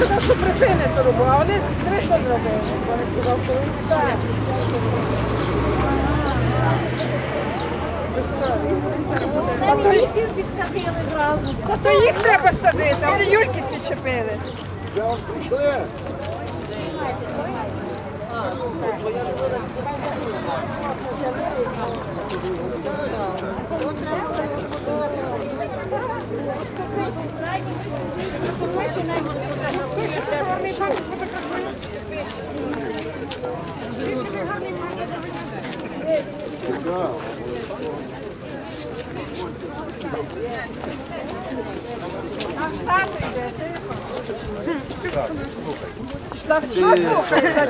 сказав, що припинить ту роботу, а вони три що зробили. Вони сказав, що так. А то їх а то їх треба садити, а вони Юльки всі чепили. Та слухаєте?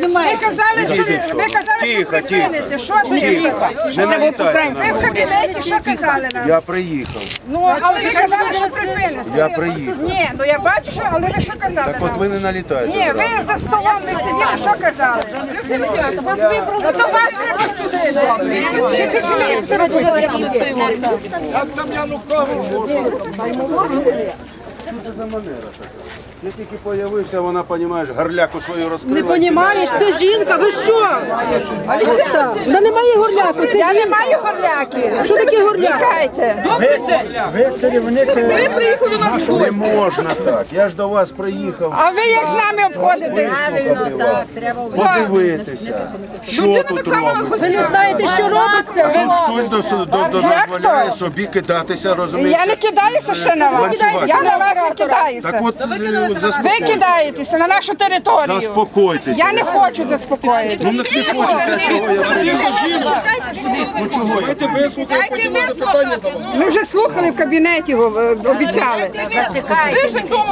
Ви казали, що ви казали, що припините. Що Тихо. Ви в кабінеті що казали нам? Я приїхав. Ну, але ви казали, що припините. Я приїхав. Ні, ну я бачу, що, але ви що казали Так от ви не налітаєте. Ні, ви за столом не сиділи, що казали? Ну, то вас треба судити. Що це за манера така? Я тільки появився, вона, розумієш, гарляку свою розкрила. Не понімаєш, це жінка, ви що? Аліса, вона не має горляку, це Я не жінка. маю горляки. Що таке горляк? Чекайте. Не можна так. Я ж до вас приїхав. А ви як з нами обходитесь? Подивитися, що тут робиться. Ви не знаєте, що робиться? Тут хтось до, до, до, дозволяє собі кидатися, розумієте? Я не кидаюся ще на вас. Ланцюга. Я на вас кидаюся. Так от е, Ви заспокойтеся. кидаєтеся на нашу територію. Заспокойтеся. Я не хочу заспокоїти. Ну не. Ми вже слухали в кабінеті, е, обіцяли.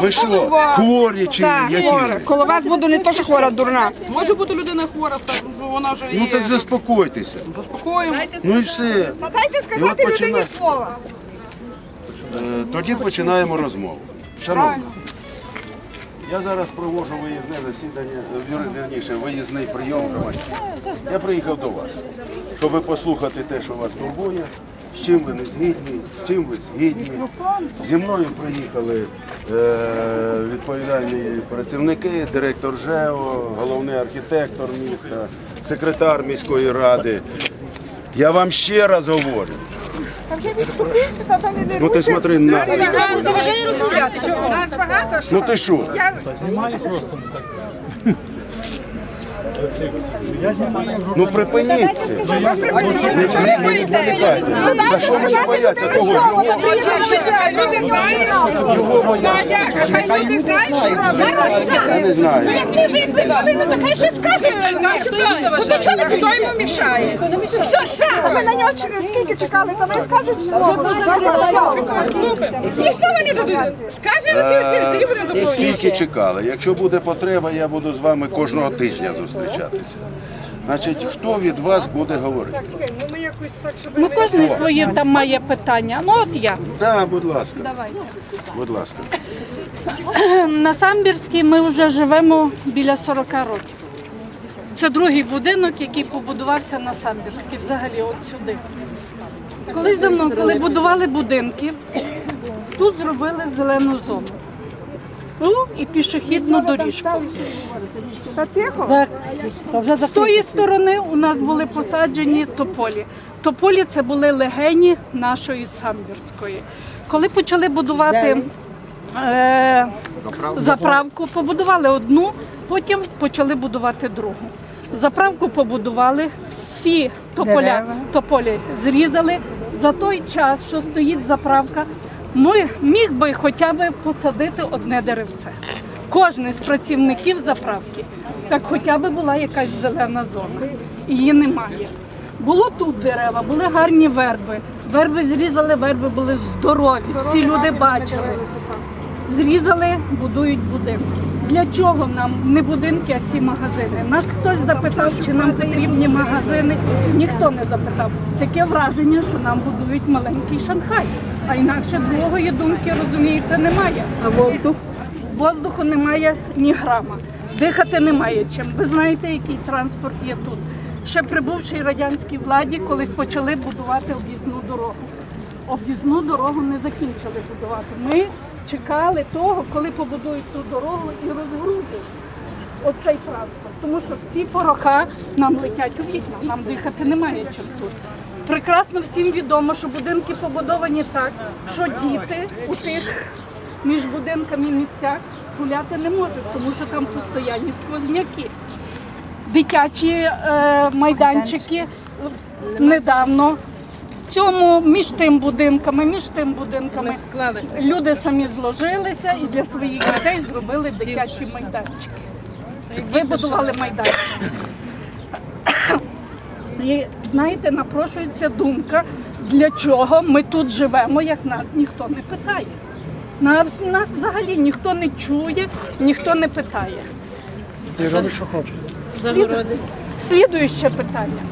Ви що, хворі чи Так, які? хвора. Коло вас буду не то, що хвора, дурна. Може бути людина хвора, так, ну, вона вже Ну так заспокойтеся. Заспокоїмо. Ну і все. Дайте сказати людині слова. Е, Тоді починаємо розмову. Шановні, я зараз проводжу виїзне засідання, е, вірніше, виїзний прийом громадян. Я приїхав до вас, щоб послухати те, що вас турбує, з чим ви не згідні, з чим ви згідні. Зі мною приїхали е, відповідальні працівники, директор ЖЕО, головний архітектор міста, секретар міської ради. Я вам ще раз говорю. Ну ти смотри на. Не заважає розмовляти, чого? Нас багато що. Ну ти що? Я... Ну припиніться. А ви боїтеся? Що ви ж бояться того? Хай люди знають. Ну а як? А хай люди знають, що я не знаю. Ну хай щось скаже. Ну то чого хто йому мішає? Все, що? Ми на нього скільки чекали, та не скажуть слово. Ні слова не дадуть. Скаже Олексій Васильович, тоді будемо доповідати. Скільки чекали? Якщо буде потреба, я буду з вами кожного тижня зустрічатися. Значить, хто від вас буде говорити? Ну, кожен своє там має питання. Ну от я. Так, будь ласка. Будь ласка. На Самбірській ми вже живемо біля 40 років. Це другий будинок, який побудувався на Самбірській, взагалі от сюди. Колись давно, коли будували будинки, тут зробили зелену зону. Ну і пішохідну доріжку. Та тихо. З тої сторони у нас були посаджені тополі. Тополі це були легені нашої самбірської. Коли почали будувати е, заправку, побудували одну, потім почали будувати другу. Заправку побудували, всі тополя, тополі зрізали. За той час, що стоїть заправка, ми міг би хоча б посадити одне деревце. Кожен з працівників заправки, так хоча б була якась зелена зона. Її немає. Було тут дерева, були гарні верби. Верби зрізали, верби були здорові. Всі люди бачили. Зрізали, будують будинки. Для чого нам не будинки, а ці магазини? Нас хтось запитав, чи нам потрібні магазини. Ніхто не запитав. Таке враження, що нам будують маленький Шанхай. А інакше другої думки, розумієте, немає. А воздух? Воздуху немає ні грама. Дихати немає чим. Ви знаєте, який транспорт є тут. Ще прибувши радянській владі, колись почали будувати об'їзну дорогу. об'їзну дорогу не закінчили будувати. Ми чекали того, коли побудують ту дорогу і розгрузять оцей транспорт. Тому що всі пороха нам летять у вікна, нам дихати немає чим тут. Прекрасно всім відомо, що будинки побудовані так, що діти у тих між будинками місцях гуляти не можуть, тому що там постоянні сквозняки. Дитячі е, майданчики недавно. В цьому між тим будинками, між тим будинками люди самі зложилися і для своїх дітей зробили дитячі майданчики. Вибудували майданчики. І знаєте, напрошується думка, для чого ми тут живемо, як нас ніхто не питає. Нас, нас взагалі ніхто не чує, ніхто не питає. Загороди. Слідуюче питання.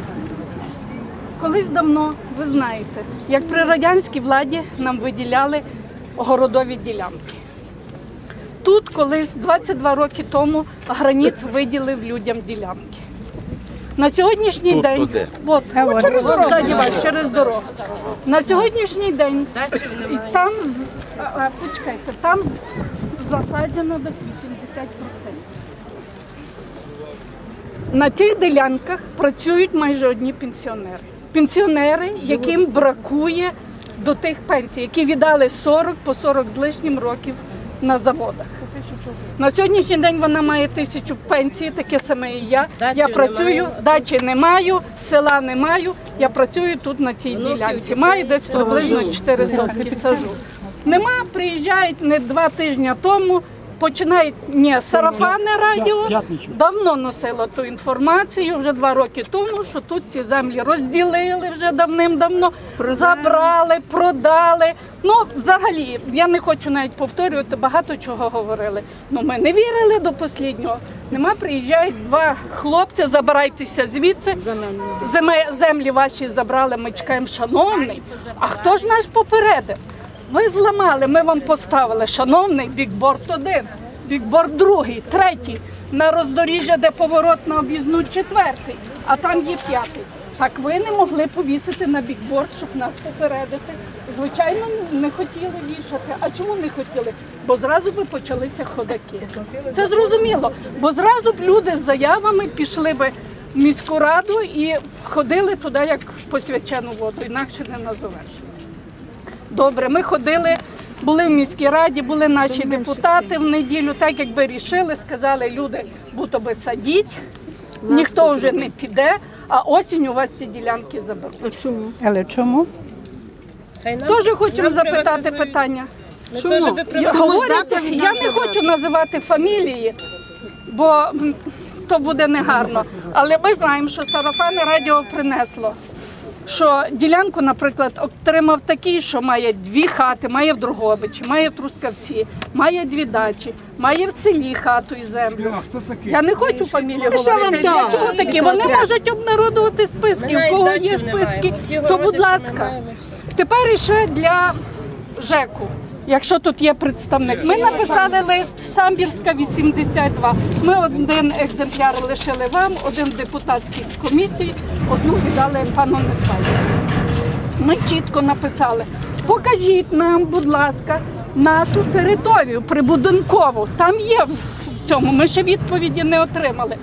Колись давно, ви знаєте, як при радянській владі нам виділяли городові ділянки. Тут колись 22 роки тому граніт виділив людям ділянки. На сьогоднішній Тут день то де? От, через дорогу. через дорогу. На сьогоднішній день і там з- а, а, почекайте, там з- засаджено десь 80%. На цих ділянках працюють майже одні пенсіонери. Пенсіонери, яким бракує до тих пенсій, які віддали 40 по 40 з лишнім років на заводах. На сьогоднішній день вона має тисячу пенсій, таке саме і я. я працюю, дачі не маю, села не маю. Я працюю тут на цій ділянці. Маю десь приблизно 4 сотки сажу. Нема, приїжджають не два тижні тому. Починають ні, сарафанне радіо давно носило ту інформацію вже два роки тому, що тут ці землі розділили вже давним-давно, забрали, продали. Ну, взагалі, я не хочу навіть повторювати, багато чого говорили. Ну ми не вірили до останнього. Нема, приїжджають два хлопці, забирайтеся звідси. Землі ваші забрали, ми чекаємо, шановний. А хто ж нас попередив? Ви зламали, ми вам поставили, шановний, бікборд один, бікборд другий, третій, на роздоріжжя, де поворот на об'їзну четвертий, а там є п'ятий. Так ви не могли повісити на бікборд, щоб нас попередити. Звичайно, не хотіли вішати. А чому не хотіли? Бо зразу би почалися ходаки. Це зрозуміло. Бо зразу б люди з заявами пішли би в міську раду і ходили туди, як по свячену воду, інакше не назовеш. Добре, ми ходили, були в міській раді, були наші депутати в неділю, так якби рішили, сказали люди, будто би садіть, ніхто вже не піде, а осінь у вас ці ділянки заберуть. Чому? Але чому? Теж хочемо запитати питання. Чому? Я, говорять, я не хочу називати фамілії, бо то буде негарно. Але ми знаємо, що сарафанне радіо принесло. Що ділянку, наприклад, отримав такий, що має дві хати, має в Другобичі, має в Трускавці, має дві дачі, має в селі хату і землю. Я не хочу фамілії говорити. Для чого такі? Вони можуть обнародувати списки. У кого є списки, то будь ласка. Тепер іще для ЖЕКу. Якщо тут є представник, ми написали лист Самбірська 82. Ми один екземпляр лишили вам, один в депутатській комісії, одну віддали пану Михайлу. Ми чітко написали: покажіть нам, будь ласка, нашу територію прибудинкову. Там є в цьому. Ми ще відповіді не отримали.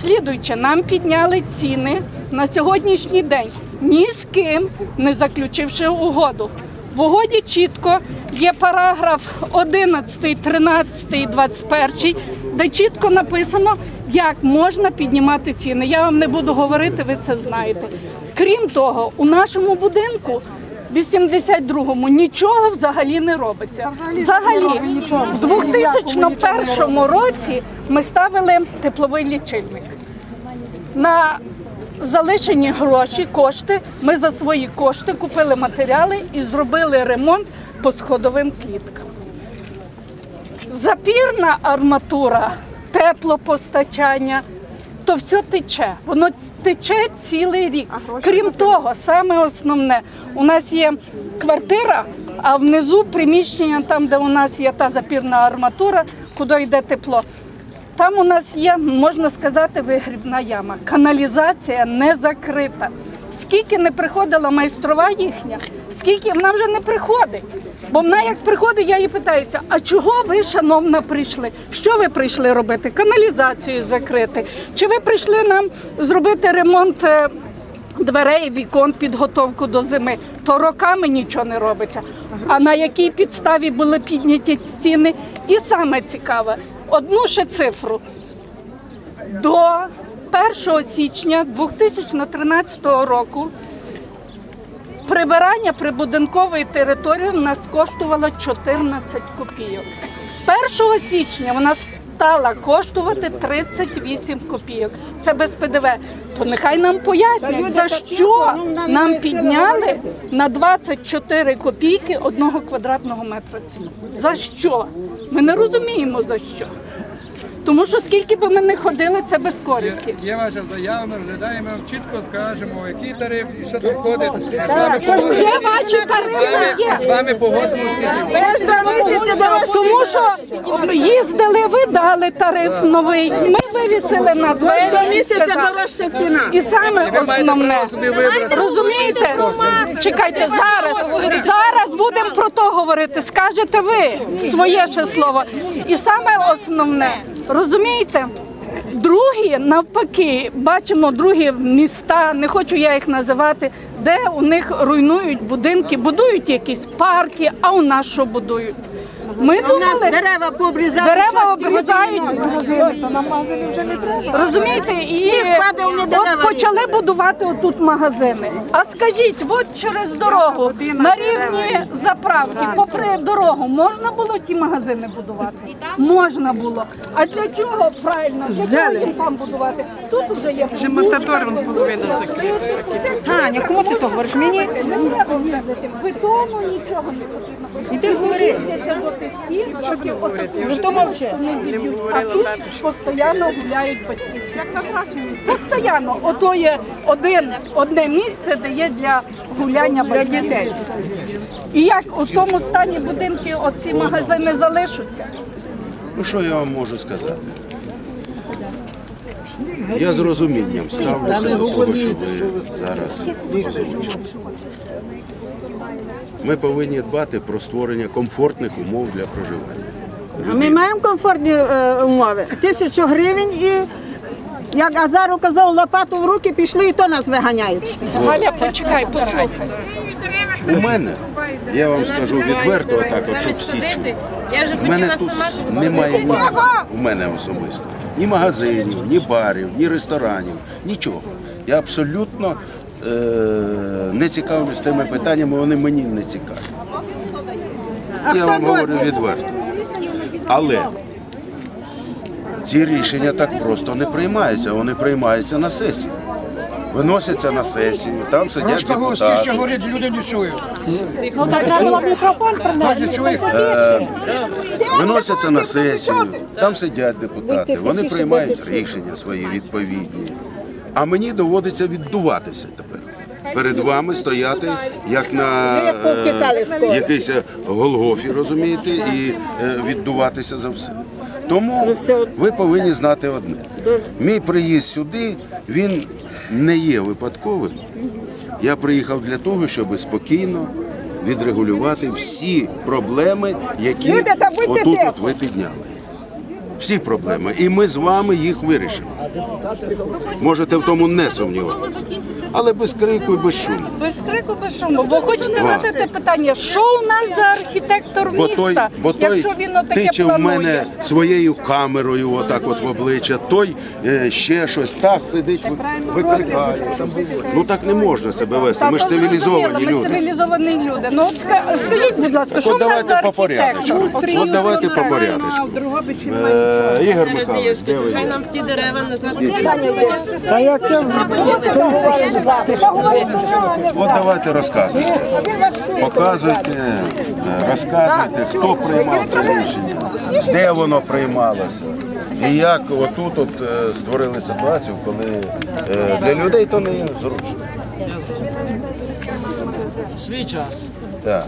Слідуючи, нам підняли ціни на сьогоднішній день, ні з ким не заключивши угоду. В угоді чітко є параграф 11, 13, 21, де чітко написано, як можна піднімати ціни. Я вам не буду говорити, ви це знаєте. Крім того, у нашому будинку в 82-му нічого взагалі не робиться. Взагалі, в 2001 році ми ставили тепловий лічильник. На залишені гроші, кошти. Ми за свої кошти купили матеріали і зробили ремонт по сходовим кліткам. Запірна арматура, теплопостачання, то все тече. Воно тече цілий рік. Крім того, саме основне, у нас є квартира, а внизу приміщення, там, де у нас є та запірна арматура, куди йде тепло. Там у нас є, можна сказати, вигрібна яма. Каналізація не закрита. Скільки не приходила майстрова їхня, скільки вона вже не приходить. Бо вона як приходить, я її питаюся, а чого ви, шановна, прийшли? Що ви прийшли робити? Каналізацію закрити? Чи ви прийшли нам зробити ремонт? е, Дверей, вікон, підготовку до зими, то роками нічого не робиться. А на якій підставі були підняті ціни? І саме цікаве, одну ще цифру. До 1 січня 2013 року прибирання прибудинкової території в нас коштувало 14 копійок. З 1 січня вона стала коштувати 38 копійок. Це без ПДВ. То нехай нам пояснять, за що нам підняли на 24 копійки одного квадратного метра ціну. За що? Ми не розуміємо за що. Тому що скільки би ми не ходили, це без користі. Є ваша заява, ми розглядаємо, чітко скажемо, який тариф і що тут входить. Ми з вами Вже ваші тарифи є. З вами погодимося. Тому що їздили, ви дали тариф новий. Ми вивісили на двері. Кожного місяця дорожча ціна. І саме Ви основне. Розумієте? Чекайте, зараз, зараз будемо про то говорити. Скажете ви своє ще слово. І саме основне, розумієте? Другі, навпаки, бачимо другі міста, не хочу я їх називати, де у них руйнують будинки, будують якісь парки, а у нас що будують? Ми У нас думали, дерева пообрізали. дерева обрізають, Магазини, то нам магазини вже не треба. Розумієте, і Сніг падав, не дерева от почали будувати отут магазини. А скажіть, от через дорогу на рівні заправки, попри дорогу, можна було ті магазини будувати? Можна було. А для чого правильно? Для чого їм там будувати? Тут вже є Ще матадор він повинен закрити. Таня, кому ти то говориш? Мені? Ви тому нічого не потрібно. Іди говори. Ну то мовчи. А тут постійно гуляють батьки. Як на трасі. Постоянно. Ото є один, одне місце, де є для гуляння Для батьків. дітей. І як у тому стані будинки оці магазини залишаться? Ну що я вам можу сказати? Я з розумінням ставлюся до того, що ви зараз озвучили. Ми повинні дбати про створення комфортних умов для проживання. А ми маємо комфортні е, умови. Тисячу гривень і, як Азару казав, лопату в руки пішли і то нас виганяють. Галя, почекай, послухай. У мене, я вам скажу відверто, так, от, щоб всі чули. У мене тут немає ні, у мене особисто, ні магазинів, ні барів, ні ресторанів, нічого. Я абсолютно не цікавлюсь тими питаннями, вони мені не цікаві. Я вам говорю відверто. Але ці рішення так просто не приймаються, вони приймаються на сесії. Виносяться на сесію, там сидять депутати. говорить, люди не чують. Чують. виносяться на сесію, там сидять депутати, вони приймають рішення свої відповідні. А мені доводиться віддуватися тепер. Перед вами стояти як на е, якийсь Голгофі, розумієте, і е, віддуватися за все. Тому ви повинні знати одне. Мій приїзд сюди, він не є випадковим. Я приїхав для того, щоб спокійно відрегулювати всі проблеми, які отут от ви підняли. Всі проблеми. І ми з вами їх вирішимо. Можете в тому не сумніватися. Але без крику і без шуму. Без крику, без шуму. Бо хочеться задати питання, що у нас за архітектор Бо той, міста, бо той якщо він отаке тиче в планує? мене своєю камерою, отак от в обличчя, той е, ще щось так сидить, ви- викликає. щоб- Ну так не можна себе вести. Та, Ми ж то зрозуміло, цивілізовані Ми люди. цивілізовані люди. Ну от ска- скажіть, будь ласка, що От в нас за давайте по архітектор? порядку. От давайте по порядку. Е, Ігор Михайлович, де ви Хай нам ті дерева назад. От давайте розказуйте. Показуйте, е, розказуйте, хто приймав це рішення, де воно приймалося. І як отут от е, створили ситуацію, коли е, для людей то не зручно. Свій час Так.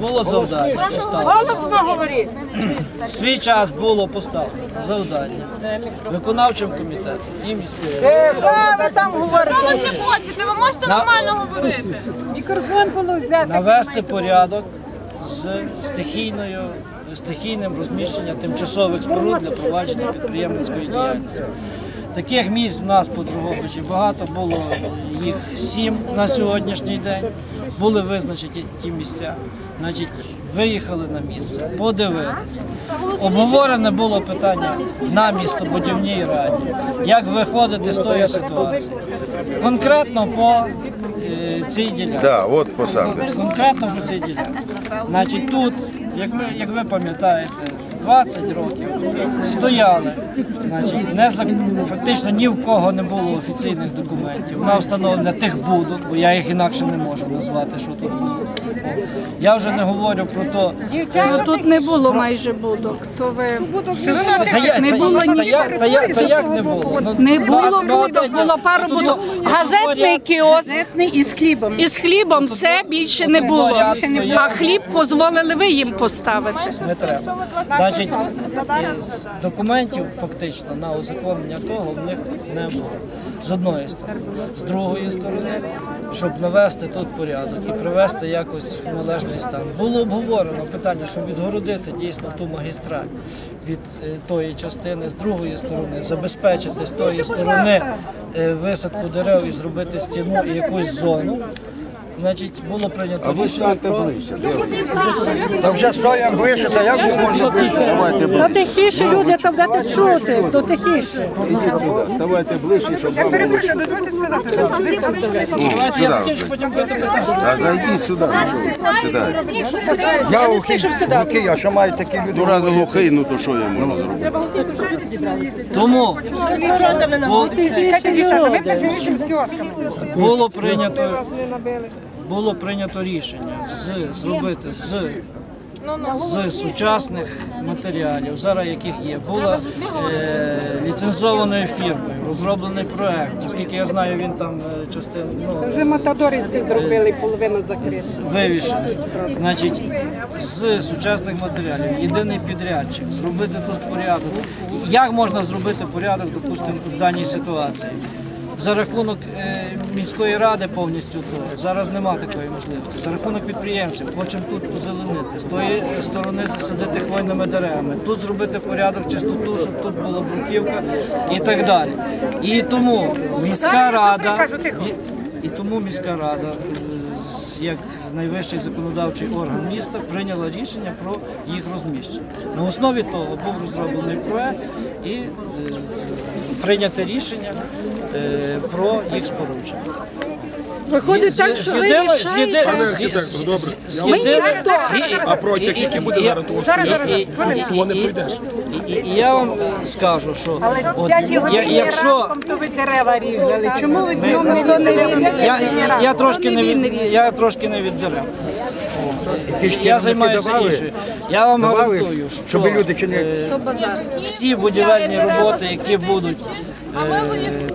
було завдання. поставлено. В свій час було поставлено завдання виконавчим комітетом і міською. радою. Ви можете нормально говорити? Мікрофон було взяти. навести порядок з стихійною стихійним розміщенням тимчасових споруд для провадження підприємницької діяльності. Таких місць в нас по Дрогобичі багато, було їх сім на сьогоднішній день. Були визначені ті місця. Значить, виїхали на місце, подивилися. Обговорене було питання на містобудівній раді, як виходити з тої ситуації. Конкретно по е, цій ділянці. Да, от по Конкретно про цій ділянці. Значить, тут, як ви, як ви пам'ятаєте, 20 років стояли. Значить, не за, фактично ні в кого не було офіційних документів на встановлення тих будок, бо я їх інакше не можу назвати, що тут було. Я вже не говорю про те, Ну, тут не було майже будок. То ви Не було ні- та я- та як не було? Ну, не ну, було ну, будок, ну, було пару будок. Газетний кіоск. Газетний із хлібом. Із хлібом все більше не було. А хліб дозволили ви їм поставити. не треба. Значить, із документів фактично на узаконення того в них не було. З одної сторони. З другої сторони, щоб навести тут порядок і привести якось в належний стан. Було обговорено питання, щоб відгородити дійсно ту магістраль від е, тої частини, з другої сторони, забезпечити з тої сторони е, висадку дерев і зробити стіну і якусь зону. Значить, було прийнято А ви станьте про ближче. Та вже стоїмо ближче, та як ви можете ближче? Ставайте ближче. тихіше люди, то будете чути, то тихіше. Ідіть сюди. Ставайте ближче, щоб вам було. Давайте я закінчу, потім будете питати. А зайдіть сюди. ну що, Сідайте. Я глухий, глухий, а що мають такі люди? Ну раз глухий, ну то що я можу зробити? Тому було прийнято, було прийнято рішення з, зробити з, з сучасних матеріалів, зараз яких є, була е, ліцензованою фірмою, розроблений проект. Наскільки я знаю, він там е, частину ну, Вже мотористи зробили половину закрити. вивішений. Значить, з сучасних матеріалів, єдиний підрядчик, зробити тут порядок. Як можна зробити порядок, допустимо, в даній ситуації? За рахунок е, міської ради повністю то зараз нема такої можливості. За рахунок підприємців хочемо тут позеленити, з тої сторони засадити хвойними деревами, тут зробити порядок, чистоту, щоб тут була бруківка і так далі. І тому міська рада і, і тому міська рада е, як найвищий законодавчий орган міста прийняла рішення про їх розміщення. На основі того був розроблений проект і прийняте рішення е, про їх спорудження. Виходить так, що ви рішаєте. А протяг, який буде зараз зараз не пройдеш. І я вам скажу, що от, якщо То ви дерева різали. Чому ви днем не я, трошки не від, я трошки не від дерев. Я займаюся іншою. Я вам гарантую, що люди чи не- е, всі будівельні роботи, які будуть е,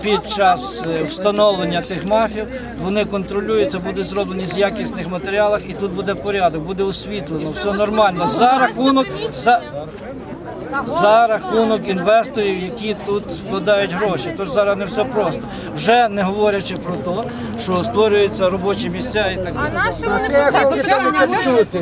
під час е, встановлення тих мафів, вони контролюються, будуть зроблені з якісних матеріалів, і тут буде порядок, буде освітлено, все нормально. За рахунок за. За рахунок інвесторів, які тут вкладають гроші. Тож зараз не все просто. Вже не говорячи про те, що створюються робочі місця і так далі.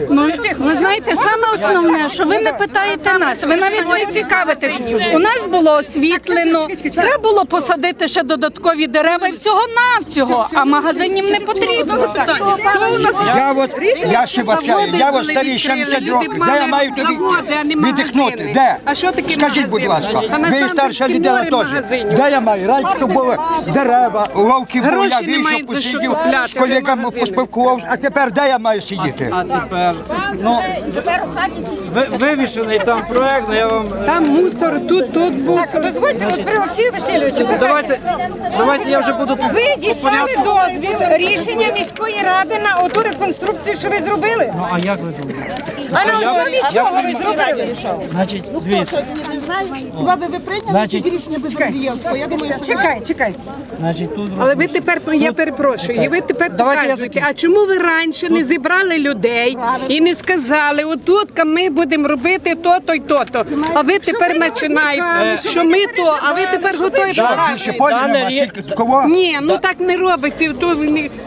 Ну, ви знаєте, саме основне, що ви не питаєте нас, ви навіть не цікавитесь. У нас було освітлено, треба було посадити ще додаткові дерева і всього навсього, а магазинів не потрібно. Я от, я ще бачаю, я от старий 70 років, де я маю тобі віддихнути, де? А що таке Скажіть, будь магазин? ласка, А на ви старша людина море теж, магазинів. де я маю? Раніше були дерева, ловки були, Гроші я немає вийшов, за що посидів, купляти, з колегами магазини. поспілкувався, а тепер де я маю сидіти? А тепер ну ви- вивішений там проект, ну я вам е, Там мусор, тут, тут був. Так, Дозвольте, Господи Олексію Васильовичу, давайте, давайте я вже буду по, ви по дістали порядку. дозвіл рішення міської ради на оту реконструкцію, що ви зробили. Ну а як ви думаєте? А на основі як чого ви ви зробили? Значить, Дивіться. не знаю, хіба би ви прийняли ці рішення без Андрієвського? Я думаю, Чекай, чекай. Значить, тут Але ви тепер, я перепрошую, і ви тепер Давайте я показуєте, закінчу. а чому ви раніше не зібрали людей і не сказали, отут ми будемо робити то-то й то-то, а ви тепер починаєте, що ми то, а ви тепер готові Ще показувати. полі нема, тільки кого? Ні, ну так не робиться. То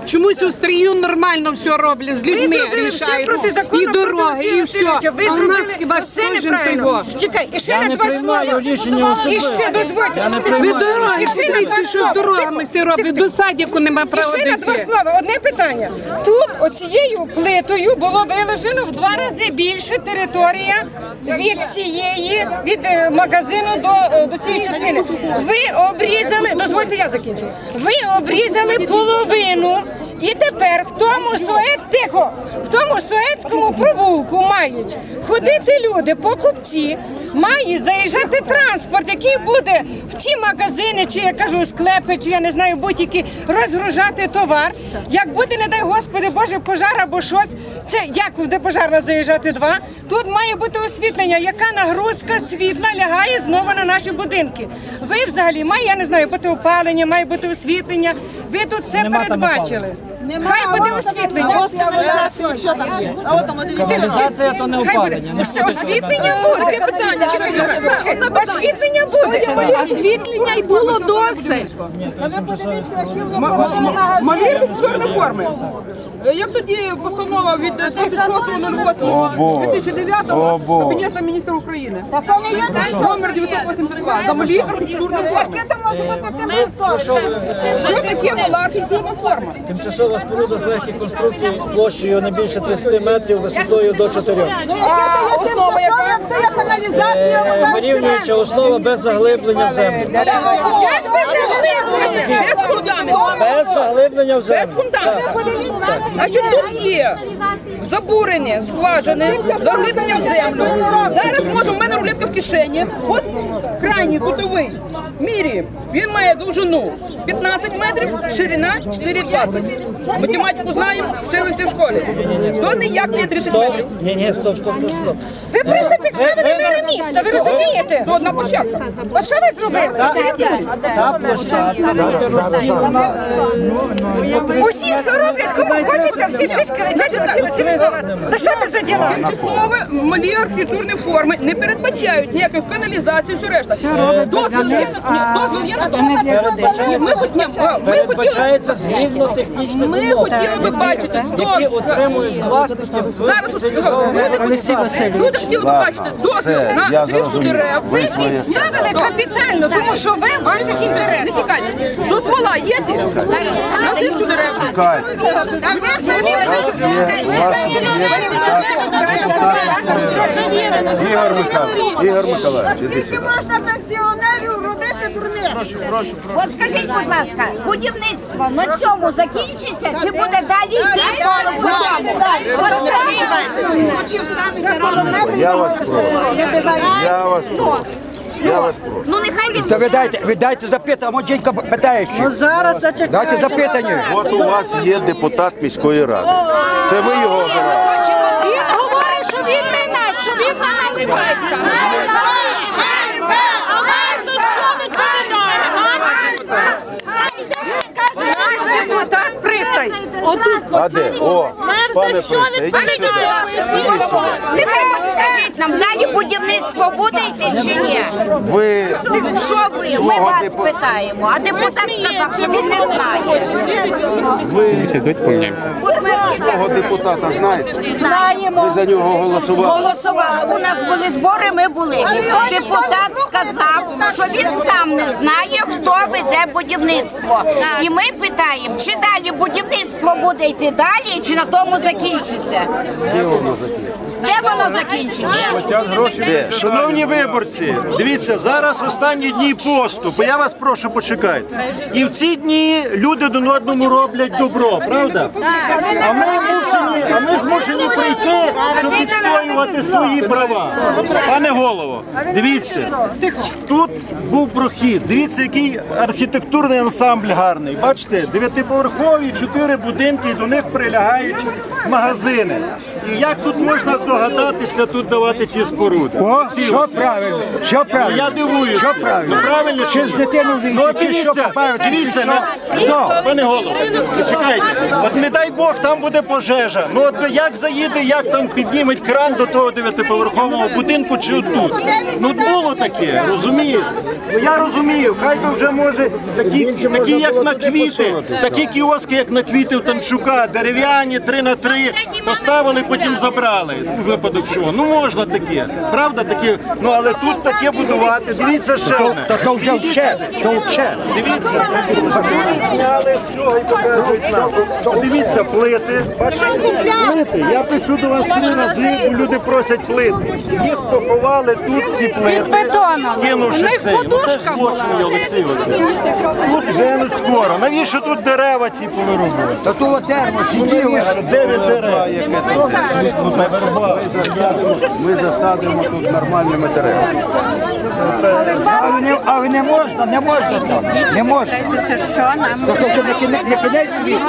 чомусь у стрію нормально все роблять, з людьми зробили все рішають. проти і дороги, І. Васильовича. Ви А у нас зробили все неправильно. Чекай, і ще на два слова. рішення І ще дозвольте. Ви дороги, І дивіться, що з дорогами все роблять, до садіку нема І права ще на два дійти. слова. Одне питання. Тут оцією плитою було виложено в два рази більше територія від цієї, від е, магазину до, е, до цієї частини. Ви обрізали, дозвольте я закінчу. Ви обрізали половину. І тепер в тому Сует, тихо, в тому Суецькому провулку мають ходити люди, покупці, має заїжджати транспорт, який буде в ті магазини, чи я кажу, склепи, чи я не знаю, будь-які розгружати товар. Як буде, не дай Господи, Боже, пожар або щось, це як буде пожарна заїжджати два. Тут має бути освітлення, яка нагрузка світла лягає знову на наші будинки. Ви взагалі має, я не знаю, бути опалення, має бути освітлення. Ви тут все передбачили. Хай буде освітлення. от каналізація, що там є. А от там, Каналізація то не опалення. Все, освітлення буде. Питання. Чекай, чекай. Освітлення буде. Освітлення й було досить. Чорні форми. Е, Як тоді постанова від е, 36.08.2009 Кабінету міністра України? Номер 982 за малі архітектурні форми. Що таке мала архітектурна форма? Тимчасова споруда з легких конструкцій площею не більше 30 метрів, висотою до 4. А основа яка? як каналізація, Е, Вирівнююча основа без заглиблення в землю. Без фундаменту. Без заглиблення в Без фундаменту. Значить, тут є забурені скважини, заглиблення в землю. Зараз можемо в мене рулетка в кишені. От крайній кутовий мірі. Він має довжину 15 метрів, ширина 4,20. Математику знаємо, вчилися в школі. То ніяк не 30 метрів. Ні, ні, стоп, стоп, стоп, стоп. Ви просто підставили мери міста, ви розумієте? Одна площадка. От що ви зробили? Та площадка розділена. Усі все роблять, кому хочеться, всі шишки летять, всі всі всі. Та що це за діла? Тимчасові малі архітектурні форми не передбачають ніяких каналізацій, все решта. Дозвіл є на то. Ми хотіли. Передбачається згідно технічних Ми хотіли би бачити дозвіл. Зараз люди, хотіли- люди хотіли би бачити дозвіл на зрізку дерев. Ви своє- Ставили капітально, тому що ви в ваших Не інтересах. тікайте. Дозвола є на зрізку дерев. А ви Ігор Михайлович, Ігор Миколаївич, іди сюди. можна пенсіонерів робити дурне. От скажіть, будь ласка, будівництво на цьому закінчиться чи буде далі йти по От скажіть. Ночі встанете рано. Я вас прошу. Я вас прошу. Я вас прошу. Ну нехай він Та ви дайте, ви дайте запитання, а Дідько питає ще. Зараз зачекайте. Дайте запитання. От у вас є депутат міської ради. Це ви його обирали. Він говорить, що він не наш, що він на наливайка. А гарно, що ви відповідаєте? наш депутат пристай. Отут, А де? О, пане Мерзе, що Присте, ви ідіть сюди. Ідіть сюди. Нехай от скажіть нам, далі будівництво буде йти чи ні? Ви Що ви? Ми Свого вас депу- питаємо. А депутат сказав, що він не знає. свого депутата знаєте? Ви за нього голосували. Голосували. У нас були збори, ми були. Депутат сказав, що він сам не знає, хто веде будівництво. І ми питаємо, чи далі будівництво буде йти далі, чи на тому закінчиться. Де воно закінчиться? Де воно закінчиться? Де? Шановні виборці, дивіться, зараз останні дні посту, бо я вас прошу почекайте. І в ці дні люди один одному роблять добро, правда? А ми змушені, а ми змушені прийти, щоб відстоювати свої права. Пане голово, дивіться, тут був прохід. Дивіться, який архітектурний ансамбль гарний. Бачите, дев'ятиповерхові, чотири будинки, і до них прилягають магазини. І як тут можна здогадатися тут давати ці споруди? О, Ці що ось. правильно, що правильно. Я дивуюся. Що правильно? Ну, правильно Чи з дитину Ну, чи що дивіться, побавити, дивіться, чи ну, що? пане голово, почекайте. От не дай Бог, там буде пожежа. Ну от як заїде, як там підніметь кран до того дев'ятиповерхового будинку чи отут? Ну було таке, розумієте? Ну я розумію, хай би вже може такі, такі як на квіти, такі кіоски, як на квіти в Танчука, дерев'яні, три на три, поставили, потім забрали. У випадок чого. Ну можна таке. Правда таке? Ну але тут таке будувати. Дивіться ще одне. Та то вже вче, то вче. Дивіться, зняли з цього і показують нам. Дивіться, плити. Бачите, плити. Я пишу до вас три рази, бо люди просять плити. Їх поховали тут ці плити, кинувши цей. Ну теж злочин, Олексій Васильович. Тут женуть скоро. Навіщо тут дерева ці повирубують? Та то от дерево сиділо. Де від дерева? Ми засадимо тут нормальними деревами. Але не, але не можна, не можна там, не можна. Що нам? То що не кінець, не кінець світу.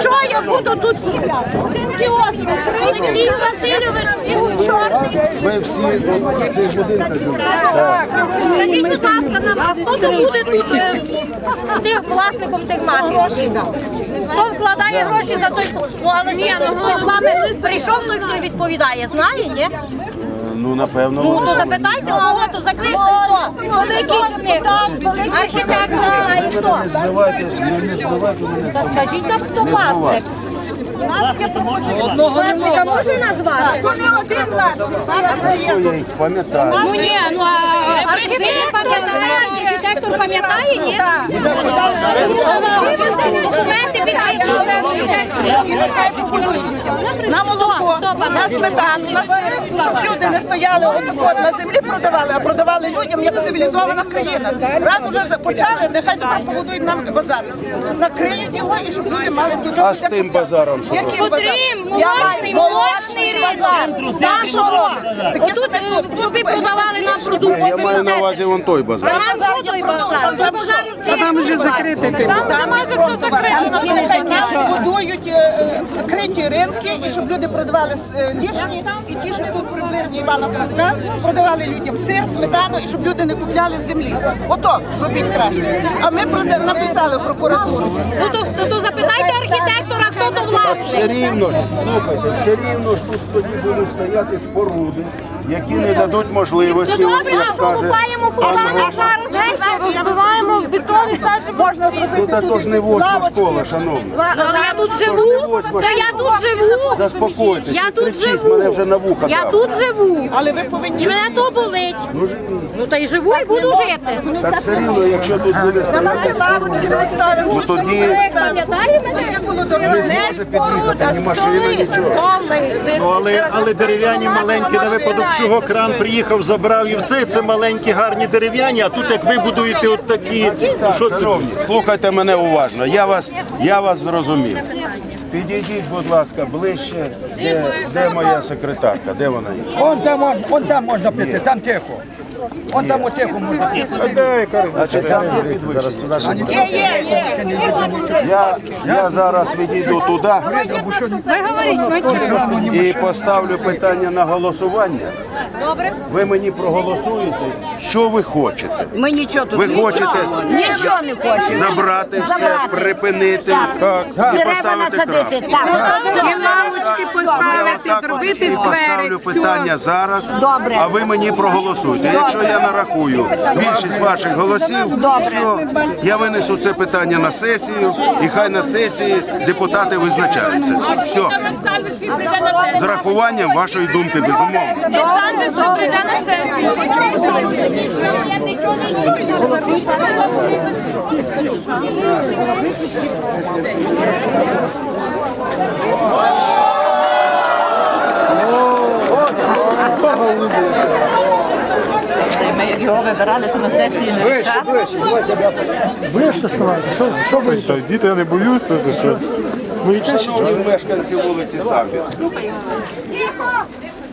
Що я буду тут купляти? Один кіоск. Сергій Васильович чорний. Ви всі у цих будинках. Скажіть, будь ласка, нам, а хто то буде тут е, тих власником тих мафій? Хто вкладає гроші за той, ну але ж хто з вами прийшов, той хто відповідає, знає, ні? Ну, напевно, Ну то запитайте, кого то закличте хто? Хто з них? Архітектор знає хто? Збивайте, не збивайте. Та скажіть нам, хто власник? Власника можна назвати? Що я їх пам'ятаю. Ну ні, ну а архітектор пам'ятає, архітектор пам'ятає, ні? Документи підписують. І нехай побудують людям. На молоко, на сметану, на сир, щоб люди не стояли отут от на землі продавали, а продавали людям як в цивілізованих країнах. Раз уже за- почали, нехай тепер побудують нам базар. Накриють його і щоб люди мали дуже А з тим базаром? Яким базар? Потрим, Я молочний, маю молочний базар. ринок. Там Там що робиться? Таке Отут, саме тут. щоб ви продавали нам продукцію. Я маю на увазі вон той базар. нам Базар що той базар? там До базарів там вже закритий Там не пробували. Нехай нам будують е, е, криті ринки, і щоб люди продавали е, лішні, і ті, що тут приближні Івана Франка, продавали людям сир, сметану, і щоб люди не купляли з землі. Ото зробіть краще. А ми прода- написали в прокуратуру. Ну то, то, то запитайте архітектора, хто то Все власник. рівно, слухайте, все рівно ж тут тоді будуть стояти споруди, які не дадуть можливості. Ну добре, як а каже покупаємо фонтан зараз. Розбиваємо бетон і саджемо. Можна зробити Ну, та то ж не восьма школа, шановні. Ну, але я тут живу, та я тут живу. Заспокойтесь, Я не тут кричіть, живу. мене вже на вуха Я тут живу. Але ви повинні І мене то болить. Ну та й живу і буду жити. Так все рівно, якщо тут буде Давайте стояти лавочки поставимо, Ну, щось тоді- поставимо. Пам'ятає мене? Тоді було під'їхати, ні машина, нічого. Ну, але, але дерев'яні маленькі на випадок чого кран приїхав, забрав і все. Це маленькі гарні дерев'яні, а тут як ви будуєте от такі. Що це? Слухайте мене уважно. Я вас, я вас зрозумів. Підійдіть, будь ласка, ближче. Де, де моя секретарка? Де вона є? Он там, он, он там можна піти, там тихо. Он там от тихо можна. Значить, там є підвищення. Є, є, є. Я, я зараз відійду туди чуємо. і поставлю питання на голосування. Добре. Ви мені проголосуєте, що ви хочете. Ми нічого тут Ви хочете нічого не хочемо. забрати все, Забрати. припинити і Дерева поставити насадити. крапку. Так. І лавочки Я поставити, отак от зробити і поставлю питання зараз, Добре. а ви мені проголосуйте. Якщо я нарахую більшість ваших голосів, все, я винесу це питання на сесію, і хай на сесії депутати визначаються. Все. З рахуванням вашої думки, безумовно. Ми його вибирали, то на сесії не рішали. Ближче ставайте. Що, що ви? Та діти, я не боюся, ти що? Шановні мешканці вулиці Самбір,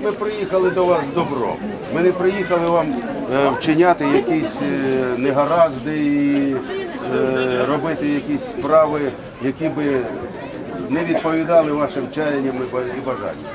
ми приїхали до вас з добром. Ми не приїхали вам е, вчиняти якісь е, негаразди і е, робити якісь справи, які би не відповідали вашим чаянням і ба- і бажанням.